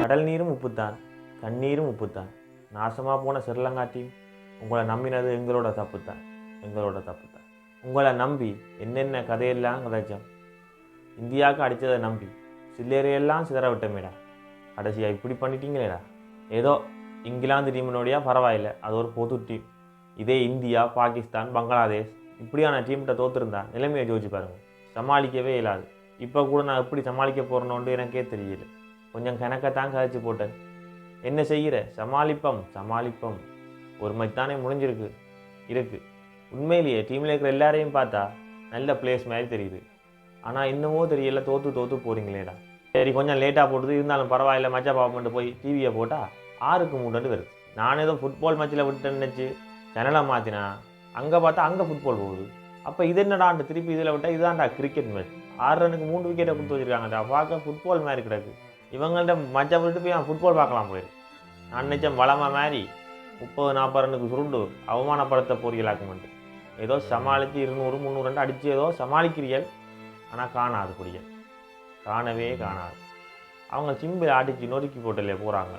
கடல் நீரும் உப்புத்தான் கண்ணீரும் உப்புத்தான். நாசமாக போன ஸ்ரீலங்கா டீம் உங்களை நம்பினது எங்களோட தப்பு தான் எங்களோட தப்பு தான் உங்களை நம்பி என்னென்ன கதையெல்லாம் கதைச்சோம் இந்தியாவுக்கு அடித்ததை நம்பி சில்லறையெல்லாம் சிதற விட்டமேடா. கடைசியாக இப்படி பண்ணிட்டீங்களேடா. ஏதோ இங்கிலாந்து டீமினோடையா பரவாயில்ல அது ஒரு பொது டீம் இதே இந்தியா பாகிஸ்தான் பங்களாதேஷ் இப்படியான டீம்கிட்ட தோத்துருந்தா நிலைமையை ஜோதிச்சு பாருங்கள் சமாளிக்கவே இயலாது. இப்போ கூட நான் எப்படி சமாளிக்க போகிறேன்னு எனக்கே தெரியல. கொஞ்சம் கணக்கத்தான் கதைச்சு போட்டேன். என்ன செய்கிற? சமாளிப்பம் சமாளிப்பம். ஒரு முடிஞ்சிருக்கு. இருக்கு. உண்மையிலேயே டீமில் இருக்கிற எல்லாரையும் பார்த்தா நல்ல பிளேஸ் மாதிரி தெரியுது. ஆனால் இன்னமோ தெரியல தோற்று தோற்று போகிறீங்களேடா சரி கொஞ்சம் லேட்டாக போட்டுது. இருந்தாலும் பரவாயில்ல மச்சா பாப்பமெண்ட்டு போய் டிவியை போட்டால் ஆறுக்கு மூணுன்னு வருது. நான் ஏதோ ஃபுட்பால் மேட்ச்சில் விட்டுட்டேன்னு நினச்சி சேனலை மாற்றினா அங்கே பார்த்தா அங்கே ஃபுட்பால் போகுது. அப்போ இது என்னடான்ட்டு திருப்பி இதில் விட்டால் இதுதான்டா கிரிக்கெட் மேட்ச் ஆறு ரனுக்கு மூணு விக்கெட்டை கொடுத்து வச்சிருக்காங்கடா. பார்க்க ஃபுட்பால் மாதிரி கிடக்கு. இவங்கள்ட்ட மச்சா விட்டு போய் ஃபுட்பால் பார்க்கலாம் போயிரு. நான் நினச்சேன் வளமாக மாறி முப்பது நாற்பது ரன்னுக்கு சுருண்டு அவமானப்படுத்த போறீங்களாக்குமெண்டு ஏதோ சமாளித்து இருநூறு முந்நூறு ரெண்டு அடித்து ஏதோ சமாளிக்கிறீர்கள். ஆனால் காணாது குடியல் காணவே காணாது. அவங்க சிம்பிள் அடித்து நொறுக்கி போட்டலே போகிறாங்க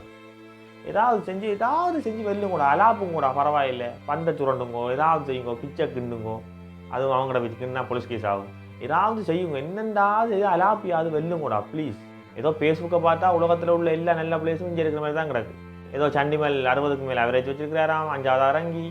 ஏதாவது செஞ்சு ஏதாவது செஞ்சு வெல்லும் கூட அலாப்பும் கூட பரவாயில்லை. பந்தை சுரண்டுங்கோ ஏதாவது செய்யுங்கோ பிச்சை கிண்டுங்கோ அதுவும் அவங்கள வச்சு கிண்டா போலீஸ் கேஸ் ஆகும். ஏதாவது செய்யுங்க என்னென்றாவது ஏதோ அலாப்பியாவது வெல்லும் கூட ப்ளீஸ் ஏதோ ஃபேஸ்புக்கை பார்த்தா உலகத்தில் உள்ள எல்லா நல்ல பிளேஸும் இங்கே இருக்கிற மாதிரி தான் கிடக்கு. ஏதோ சண்டிமல் அறுபதுக்கு மேலே அவரேஜ் வச்சுருக்கிறாராம் அஞ்சாவது இறங்கி.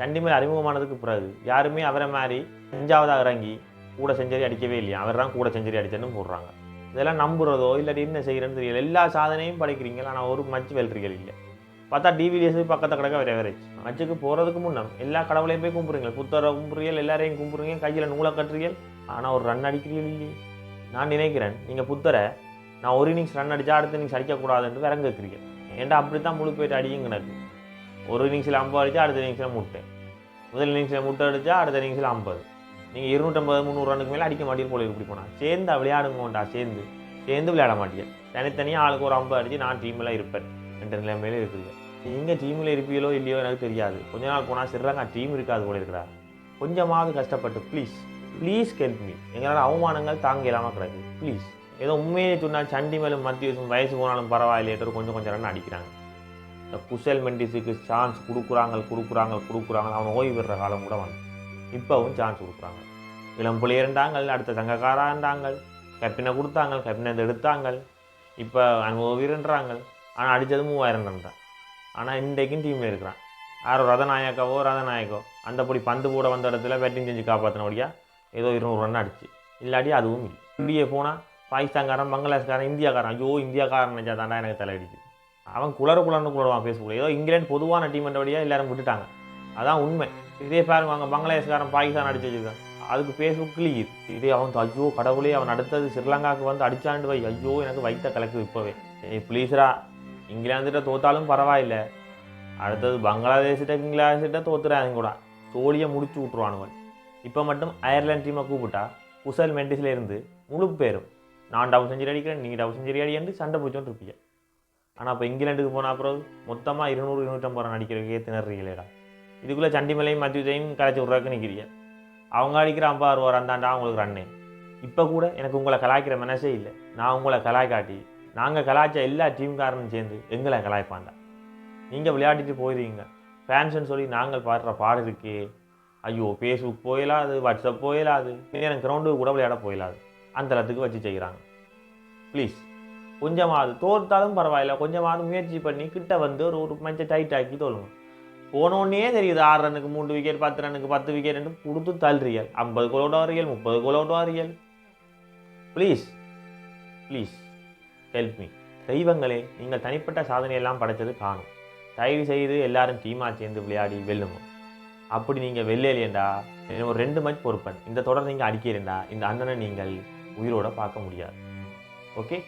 சண்டிமல் அறிமுகமானதுக்கு பிறகு யாருமே அவரை மாதிரி அஞ்சாவதாக இறங்கி கூட செஞ்சரி அடிக்கவே இல்லையா? அவர் தான் கூட செஞ்சரி அடிச்சேன்னு போடுறாங்க. இதெல்லாம் நம்புறதோ இல்லாட்டி என்ன செய்கிறேன்னு தெரியல. எல்லா சாதனையும் படிக்கிறீங்க ஆனால் ஒரு மச்சு வெல்றீர்கள் இல்லை. பார்த்தா டிவிடிஎஸ் பக்கத்தை கிடக்க வேறு அவரேஜ் மச்சுக்கு போகிறதுக்கு முன்னே எல்லா கடவுளையும் போய் கும்பிடுங்க புத்தரை கும்பிடுறீங்க எல்லாரையும் கும்பிட்றீங்க கையில் நூலை கட்டுறீங்க ஆனால் ஒரு ரன் அடிக்கிறீர்கள் இல்லையே. நான் நினைக்கிறேன் நீங்கள் புத்தரை நான் ஒரு இன்னிங்ஸ் ரன் அடித்தா அடுத்த இன்னிங்ஸ் அடிக்கக்கூடாதுன்னு விறங்க வைக்கிறீங்க ஏன்டா அப்படி தான் முழு போயிட்டு அடியும் கிடக்கு. ஒரு இன்னிங்ஸில் ஐம்பது அடித்தா அடுத்த இன்னிங்ஸில் முட்டை. முதல் இன்னிங்ஸில் முட்டை அடித்தா அடுத்த இன்னிங்ஸில் ஐம்பது. நீங்கள் இருநூற்றம்பது முந்நூறு ரன்னுக்கு மேலே அடிக்க மாட்டீங்க போல இப்படி போனால் சேர்ந்து விளையாடுங்கோண்டா சேர்ந்து. சேர்ந்து விளையாட மாட்டீங்க தனித்தனியாக ஆளுக்கு ஒரு ஐம்பது அடித்து நான் டீமில் இருப்பேன். என்ற நிலைமையில இருக்குது. நீங்கள் டீமில் இருப்பீங்களோ இல்லையோ எனக்கு தெரியாது. கொஞ்ச நாள் போனால் சிறாங்க டீம் இருக்காது போல இருக்கிறா கொஞ்சமாவது கஷ்டப்பட்டு ப்ளீஸ் ப்ளீஸ் ஹெல்ப் மீ எங்களால் அவமானங்கள் தாங்க இல்லாமல் கிடக்கு. ப்ளீஸ் ஏதோ உண்மையை சொன்னால் சண்டி மேலும் மத்திய வயசு போனாலும் பரவாயில்லையே கொஞ்சம் கொஞ்சம் ரன் அடிக்கிறாங்க. இந்த குசல் மெண்டிஸுக்கு சான்ஸ் கொடுக்குறாங்க கொடுக்குறாங்க கொடுக்குறாங்க அவன் ஓய்வு பெறுற காலம் கூட வந்து இப்போவும் சான்ஸ் கொடுக்குறாங்க. இளம் பிள்ளையர்ண்டாங்க அடுத்த சங்கக்காராண்டாங்க கப்பினை கொடுத்தாங்க கப்பினை எடுத்தாங்க இப்போ அனுபவ வீரன்றாங்க ஆனால் அடித்தது மூவாயிரம் ரன் தான். ஆனால் இன்றைக்கும் டீமில் இருக்கிறான். யாரோ ரதநாயக்காவோ ரதநாயக்கோ அந்தபடி பந்து போட வந்த இடத்துல பேட்டிங் செஞ்சு காப்பாற்றினபடியா ஏதோ இருநூறு ரன் அடிச்சு. இல்லாட்டி அதுவும் இல்லை. இப்படியே போனால் பாகிஸ்தான்காரன் பங்களாதேஷ்காரன் இந்தியாக்காரன். ஐயோ இந்தியாக்காரன் நினச்சா தாண்டா எனக்கு தலையடிக்குது. அவன் குளறு குளர்னு குளருவான் ஃபேஸ்புக்கில் ஏதோ இங்கிலாந்து பொதுவான டீம் வழியாக எல்லாரும் விட்டுட்டாங்க. அதான் உண்மை. இதே பாருங்க அவங்க பங்களாதேஷ்காரன் பாகிஸ்தான் அடிச்சு வச்சுருக்கான். அதுக்கு ஃபேஸ்புக் கிளியுது இதே அவன் ஐயோ கடவுளே அவன் அடுத்தது ஸ்ரீலங்காவுக்கு வந்து அடிச்சாண்டு வை. ஐயோ எனக்கு வைத்த கலக்கு இப்போவே. ஏய் ப்ளீஸ்ரா இங்கிலாந்துகிட்ட தோத்தாலும் பரவாயில்லை. அடுத்தது பங்களாதேஷ்கிட்ட இங்கிலாந்துகிட்ட தோத்துறாங்க கூட. தோழியை முடிச்சு விட்ருவானுவன் இப்போ மட்டும் அயர்லாந்து டீமை கூப்பிட்டா குசல் மெண்டிஸில் இருந்து முழு பேரும் நான் டபுள் செஞ்சுரி அடிக்கிறேன் நீங்கள் டபுள் செஞ்சுரி அடிக்கன்னு சண்டை பிடிச்சோன்னு இருப்பீங்க ஆனால் இப்போ இங்கிலாண்டுக்கு போன அப்புறம் மொத்தமாக இருநூறு இருநூற்றம்பது ரன் அடிக்கிறதுக்கே திணறீங்களேடா இதுக்குள்ளே சண்டிமலையும் மத்தியத்தையும் கலைச்சி விட்றதுக்கு நிற்கிறீங்க அவங்க அடிக்கிற ஐம்பது அறுபது ரன் தாண்டா அவங்களுக்கு ரன்னு இப்போ கூட எனக்கு உங்களை கலாய்க்கிற மனசே இல்லை. நான் உங்களை கலாய்க்காட்டி நாங்கள் கலாய்ச்ச எல்லா டீம்காரனும் சேர்ந்து எங்களை கலாய்ப்பாண்டா நீங்கள் விளையாடிட்டு போயிடுவீங்க ஃபேன்ஸ்ன்னு சொல்லி நாங்கள் பாடுற பாடு இருக்கே. ஐயோ ஃபேஸ்புக் போயிடாது வாட்ஸ்அப் போயிடாது எனக்கு கிரவுண்டுக்கு கூட விளையாட போயிடாது அந்த இடத்துக்கு வச்சு செய்கிறாங்க ப்ளீஸ் கொஞ்சமாவது தோர்த்தாலும் பரவாயில்ல. கொஞ்சமாவது முயற்சி பண்ணி கிட்ட வந்து ஒரு ஒரு மஞ்சள் டைட் ஆக்கி தோலுங்க போனோடனே தெரியுது ஆறு ரன்னுக்கு மூணு விக்கெட் பத்து ரன்னுக்கு பத்து விக்கெட் கொடுத்து தள்ளுறியல். ஐம்பது கோல் ஓடுவாரியல் முப்பது கோல் ஓடுவாரியல் ப்ளீஸ் ப்ளீஸ் ஹெல்ப் மீ தெய்வங்களே நீங்கள் தனிப்பட்ட சாதனையெல்லாம் படைச்சது காணும். தயவு செய்து எல்லாரும் டீமாக சேர்ந்து விளையாடி வெல்லுங்க. அப்படி நீங்கள் வெள்ளலையேண்டா ஒரு ரெண்டு மணி பொறுப்பன். இந்த தொடர் நீங்கள் அடிக்கிறேன்டா இந்த அண்ணனை நீங்கள் உயிரோட பார்க்க முடியாது. ஓகே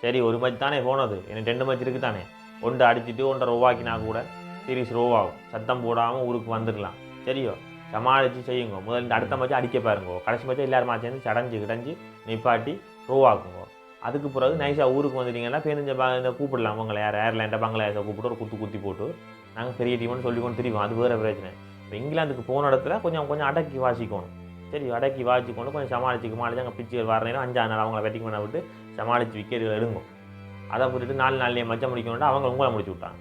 சரி ஒரு மேட்ச் தானே போனது. எனக்கு ரெண்டு மேட்ச் இருக்குது தானே. ஒன்று அடிச்சுட்டு ஒன்றை ரோவாக்கினா கூட சீரிஸ் ரோவாகும் சத்தம் போடாமல் ஊருக்கு வந்துடலாம். சரியோ? சமாளித்து செய்யுங்க. முதல்ல இந்த அடுத்த மேட்ச் அடிக்க பாருங்க. கடைசி மேட்ச் எல்லாரும் மேட்ச் சேர்ந்து சடஞ்சு கிடஞ்சி நிப்பாட்டி ரோவாக்குங்க அதுக்கு பிறகு நைஸாக ஊருக்கு வந்துட்டீங்கன்னா பேருந்து இந்த கூப்பிடலாம். உங்களை யார் ஏர்லேண்டை பங்களாதேஷை கூப்பிட்டு ஒரு குத்து குத்தி போட்டு நாங்கள் பெரிய டீம்னு சொல்லி கொண்டு திரிவோம். அது வேறு பிரச்சனை. இப்போ இங்கிலாந்துக்கு போன இடத்துல கொஞ்சம் கொஞ்சம் அடக்கி வாசிக்கணும். சரி அடக்கி கொண்டு கொஞ்சம் சமாளிச்சுக்கு சமாளிச்சு அங்கே பிச்சு வர நேரம் அஞ்சாறு நாள் அவங்கள வெட்டிங் பண்ண விட்டு சமாளித்து விக்கெட்டுகள் எடுங்கும் அதை போட்டுட்டு நாலு நாள்லேயே மச்சம் முடிக்கணும்னா அவங்க உங்களை முடிச்சு விட்டாங்க.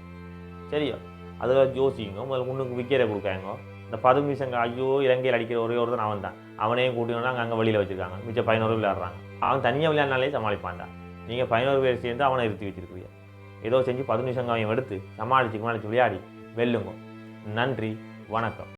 சரியா அதில் யோசிங்க முதல்ல முன்னுக்கு விற்கிற கொடுக்காங்க இந்த பதுமிசங்க ஐயோ இலங்கையில் அடிக்கிற ஒரே ஒருத்தன் அவன் தான் அவனையும் கூட்டினா அங்கே வெளியில் வச்சுருக்காங்க. மிச்சம் பதினோரு விளையாடுறாங்க. அவன் தனியாக விளையாடினாலே சமாளிப்பான்டா. நீங்கள் பதினோரு பேர் சேர்ந்து அவனை இருத்தி வச்சிருக்கிறீங்க. ஏதோ செஞ்சு பதினஞ்சு சங்கம் எடுத்து சமாளிச்சு சமாளிச்சு விளையாடி வெல்லுங்க. நன்றி வணக்கம்.